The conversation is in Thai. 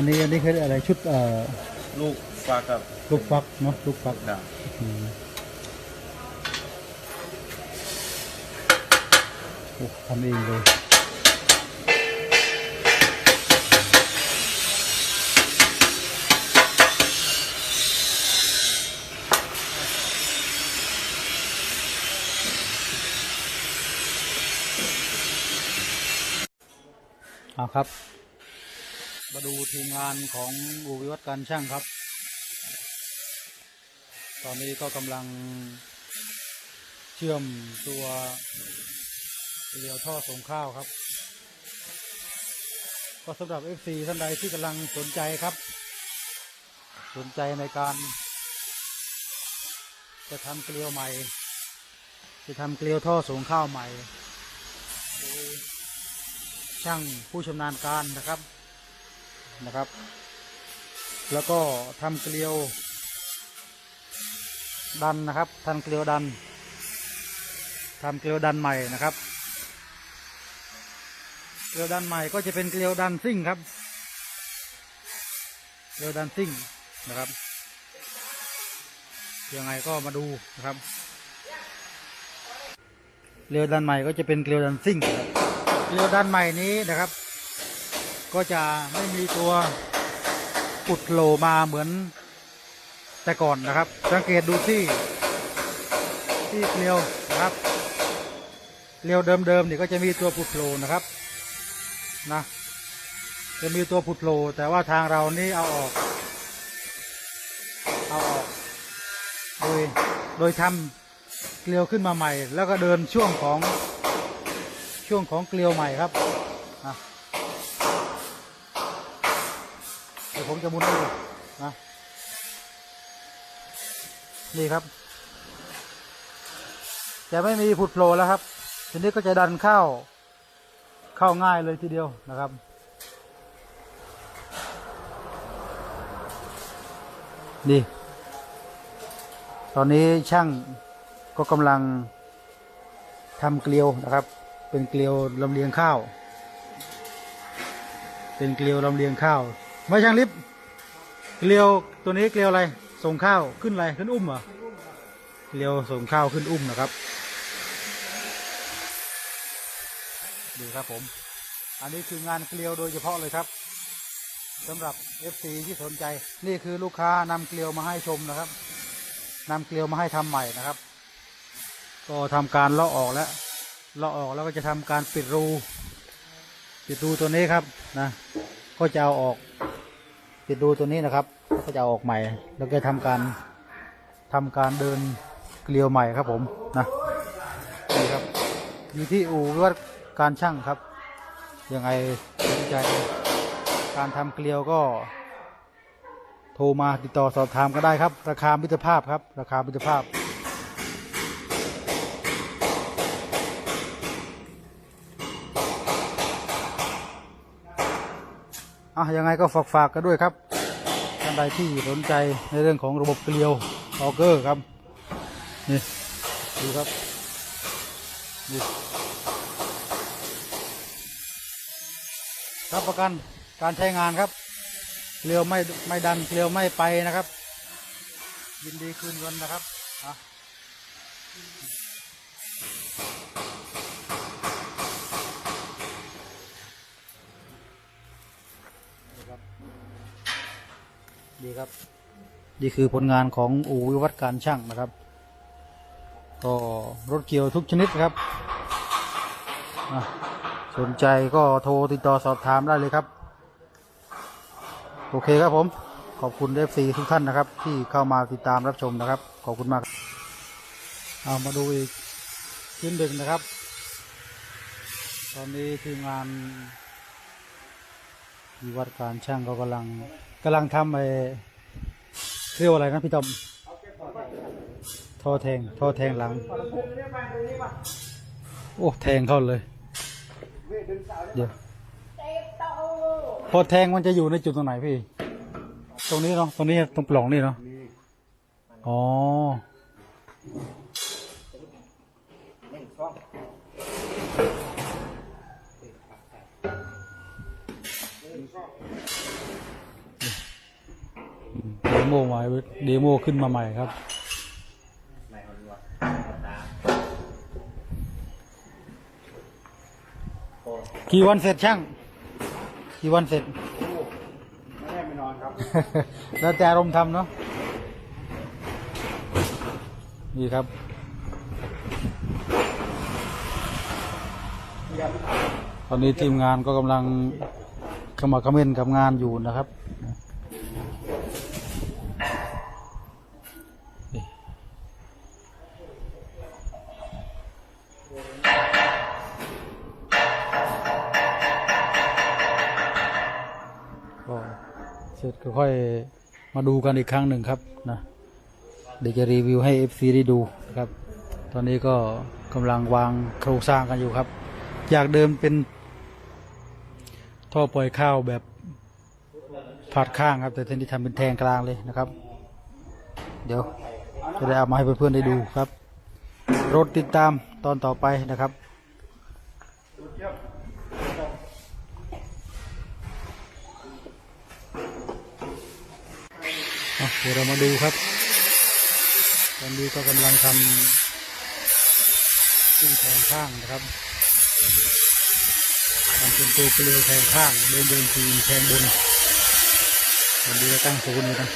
อันนี้อันนี้คืออะไรชุดเอ่อลูกฟักครับลูกฟักเนาะลูกฟักครับอืมโอ้ทำเองเลยเอาครับ มาดูทีมงานของอูวิวัฒการช่างครับ ตอนนี้ก็กำลังเชื่อมตัวเรียวท่อส่งข้าวครับ ก็สำหรับ FC ท่านใดที่กำลังสนใจครับ สนใจในการ จะทำเกลียวใหม่ จะทำเกลียวท่อส่งข้าวใหม่ช่างผู้ชำนาญการนะครับ นะครับ แล้วก็ทำเกลียว ดันนะครับทำเกลียวดันทำเกลียวดันใหม่นะครับ เกลียวดันใหม่ก็จะเป็นเกลียวดันซิ่งครับ เกลียวดันซิ่งนะครับ ยังไงก็มาดูนะครับเกลียวดันใหม่ก็จะเป็นเกลียวดันซิ่งครับเกลียวดันใหม่นี้นะครับ ก็จะไม่มีตัวปุดโผล่มาเหมือนแต่ก่อนนะครับ สังเกตดูที่ที่เกลียวนะครับเกลียวเดิมๆเนี่ยก็จะมีตัวผุดโผล่นะครับนะจะมีตัวผุดโผล่แต่ว่าทางเรานี่เอาออก เอาออก โดย โดยทำเกลียวขึ้นมาใหม่ แล้วก็เดินช่วงของช่วงของเกลียวใหม่ครับนะเดี๋ยว ผมจะมุนให้ดูนะนี่ครับ จะไม่มีผุดโผล่แล้วครับ ทีนี้ก็จะดันเข้า เข้าง่ายเลยทีเดียวนะครับนี่ตอนนี้ช่างก็กำลังทำเกลียวนะครับ เป็นเกลียวลำเลียงข้าว เป็นเกลียวลำเลียงข้าว ไม่ช่างลิฟต์เกลียวตัวนี้เกลียวอะไร ส่งข้าวขึ้นอะไรขึ้นอุ้มเหรอเกลียวส่งข้าวขึ้นอุ้มนะครับ ดูครับผม อันนี้คืองานเกลียวโดยเฉพาะเลยครับสำหรับ FC ที่สนใจ นี่คือลูกค้านำเกลียวมาให้ชมนะครับนำเกลียวมาให้ทำใหม่นะครับ ก็ทำการเลาะออกแล้วเลาะออกแล้วก็จะทำการปิดรู ปิดรูตัวนี้ครับนะ ก็จะเอาออก ปิดรูตัวนี้นะครับแล้วก็จะออกใหม่ แล้วก็ทำการทำการเดินเกลียวใหม่ครับผมนะนี่ครับอยู่ที่อู่วิวัฒการช่างครับ ยังไงสนใจการทำเกลียวก็ โทรมาติดต่อสอบถามก็ได้ครับ ราคามิตรภาพครับ ราคามิตรภาพ อะยังไงก็ฝากฝากกันด้วยครับท่านใดที่สนใจในเรื่องของระบบเกลียวออเกอร์ครับนี่ดูครับนี่รับประกันการใช้งานครับ เกลียวไม่ไม่ดันเกลียวไม่ไปนะครับ ยินดีคืนเงินนะครับอะนี่ครับ ดีครับ นี่คือผลงานของอู่วิวัฒการช่างนะครับ ก็รถเกี่ยวทุกชนิดครับ สนใจก็โทรติดต่อสอบถามได้เลยครับ โอเคครับผม ขอบคุณเอฟซีทุกท่านนะครับ ที่เข้ามาติดตามรับชมนะครับ ขอบคุณมากเอามาดูอีกชิ้นหนึ่งนะครับ ตอนนี้ทีมงานวิวัฒการช่างก็กำลัง กำลังทำไอ้เรียกว่าอะไรนะพี่ตอมทอแทงทอแทงหลัง โอ้แทงเข้าเลย เดี๋ยวพอแทงมันจะอยู่ในจุดตรงไหนพี่ ตรงนี้เนาะตรงนี้ตรงปล่องนี่เนาะอ๋อ นโมมาเดโมขึ้นมาใหม่ครับไม่คนวัดตาโอ้กี่วันเสร็จช่าง กี่วันเสร็จ ไม่ได้ไม่นอนครับ แล้วแต่อารมณ์ทำเนาะ นี่ครับ ตอนนี้ทีมงานก็กำลังขมักเขม้นกับงานอยู่นะครับ เสร็จก็ค่อยมาดูกันอีกครั้งหนึ่งครับนะเดี๋ยวจะรีวิวให้ FC ได้ดูนะครับ ตอนนี้ก็กำลังวางโครงสร้างกันอยู่ครับ จากเดิมเป็นท่อปล่อยข้าวแบบผาดข้างครับ แต่ทีนี้ทำเป็นแทงกลางเลยนะครับ เดี๋ยวจะได้เอามาให้เพื่อนๆได้ดูครับรถติดตามตอนต่อไปนะครับ อะ เดี๋ยวเรามาดูครับ ตอนนี้ก็กำลังทำตึ้งแทงข้างนะครับทำเป็นตัวเปลือยแทงข้างเดินเดินทีแทงบนตอนนี้ก็ตั้งศูนย์อยู่นะ